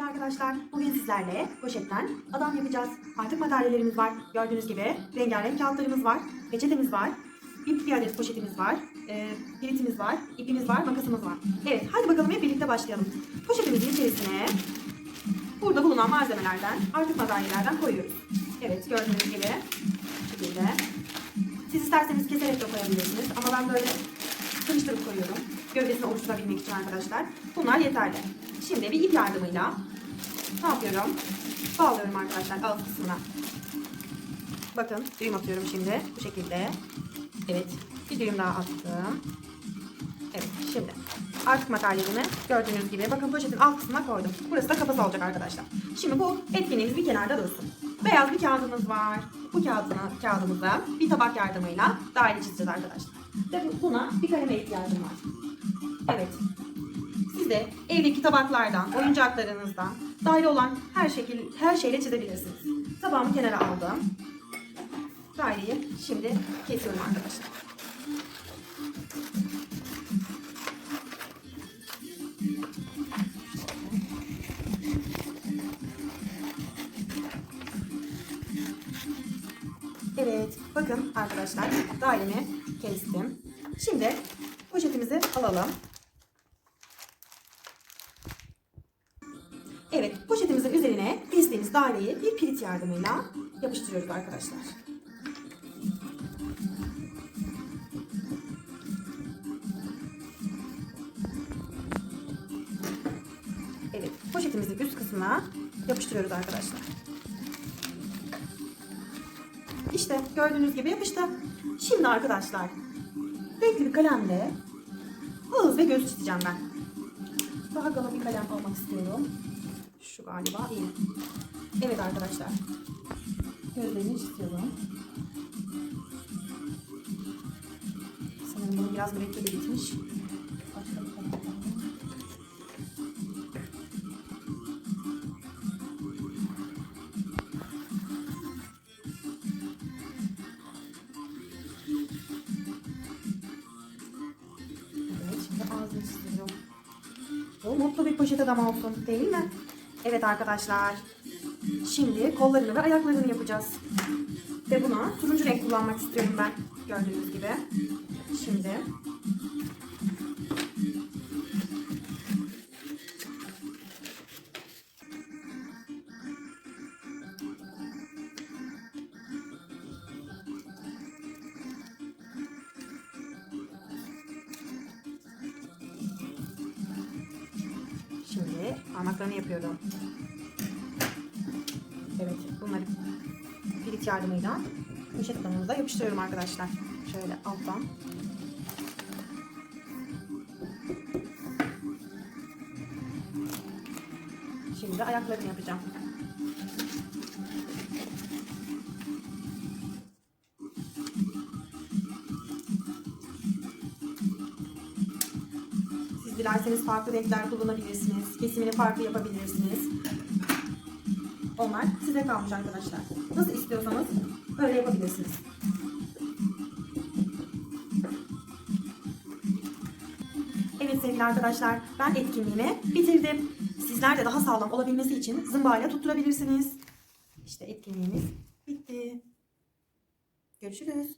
sevgili arkadaşlar. Bugün sizlerle poşetten adam yapacağız. Artık materyallerimiz var. Gördüğünüz gibi rengarenk kağıtlarımız var. Peçetemiz var. Bir, bir adet poşetimiz var. E, piritimiz var. ipimiz var. Makasımız var. Evet hadi bakalım hep birlikte başlayalım. Poşetimizin içerisine burada bulunan malzemelerden, artık materyallerden koyuyoruz. Evet gördüğünüz gibi bu şekilde. Siz isterseniz keserek de koyabilirsiniz ama ben böyle karıştırıp koyuyorum. Gövdesini oluşturabilmek için arkadaşlar. Bunlar yeterli. Şimdi bir ip yardımıyla ne yapıyorum? Bağlıyorum arkadaşlar alt kısmına. Bakın düğüm atıyorum şimdi bu şekilde. Evet bir düğüm daha attım. Evet şimdi artık materyalimi gördüğünüz gibi bakın poşetin alt kısmına koydum. Burası da kafası olacak arkadaşlar. Şimdi bu etkinliğimiz bir kenarda dursun. Beyaz bir kağıdımız var. Bu kağıdına, kağıdımıza bir tabak yardımıyla daire çizeceğiz arkadaşlar. Bu- buna bir kaleme ihtiyacım var. Evet. Siz de evdeki tabaklardan, oyuncaklarınızdan daire olan her şekil her şeyle çizebilirsiniz. Tabağımı kenara aldım. Daireyi şimdi kesiyorum arkadaşlar. Evet, bakın arkadaşlar dairemi kestim. Şimdi poşetimizi alalım. Evet, poşetimizin üzerine kestiğimiz daireyi bir pirit yardımıyla yapıştırıyoruz arkadaşlar. Evet, poşetimizin üst kısmına yapıştırıyoruz arkadaşlar. İşte gördüğünüz gibi yapıştı. Şimdi arkadaşlar renkli bir kalemle ağız ve göz çizeceğim ben. Daha kalın bir kalem almak istiyorum. Şu galiba iyi. Evet arkadaşlar. Gözlerini çiziyorum. Sanırım bunun biraz mürekkebi bitmiş. Evet şimdi ağzını çiziyorum. Mutlu bir poşet adam olsun değil mi? Evet arkadaşlar. Şimdi kollarını ve ayaklarını yapacağız. Ve buna turuncu renk kullanmak istiyorum ben. Gördüğünüz gibi. Şimdi. Parmaklarını yapıyorum. Evet bunları pirit yardımıyla poşet damımıza yapıştırıyorum arkadaşlar. Şöyle alttan. Şimdi ayaklarını yapacağım. Dilerseniz farklı renkler kullanabilirsiniz. Kesimini farklı yapabilirsiniz. Onlar size kalmış arkadaşlar. Nasıl istiyorsanız öyle yapabilirsiniz. Evet sevgili arkadaşlar ben etkinliğimi bitirdim. Sizler de daha sağlam olabilmesi için zımbayla tutturabilirsiniz. İşte etkinliğimiz bitti. Görüşürüz.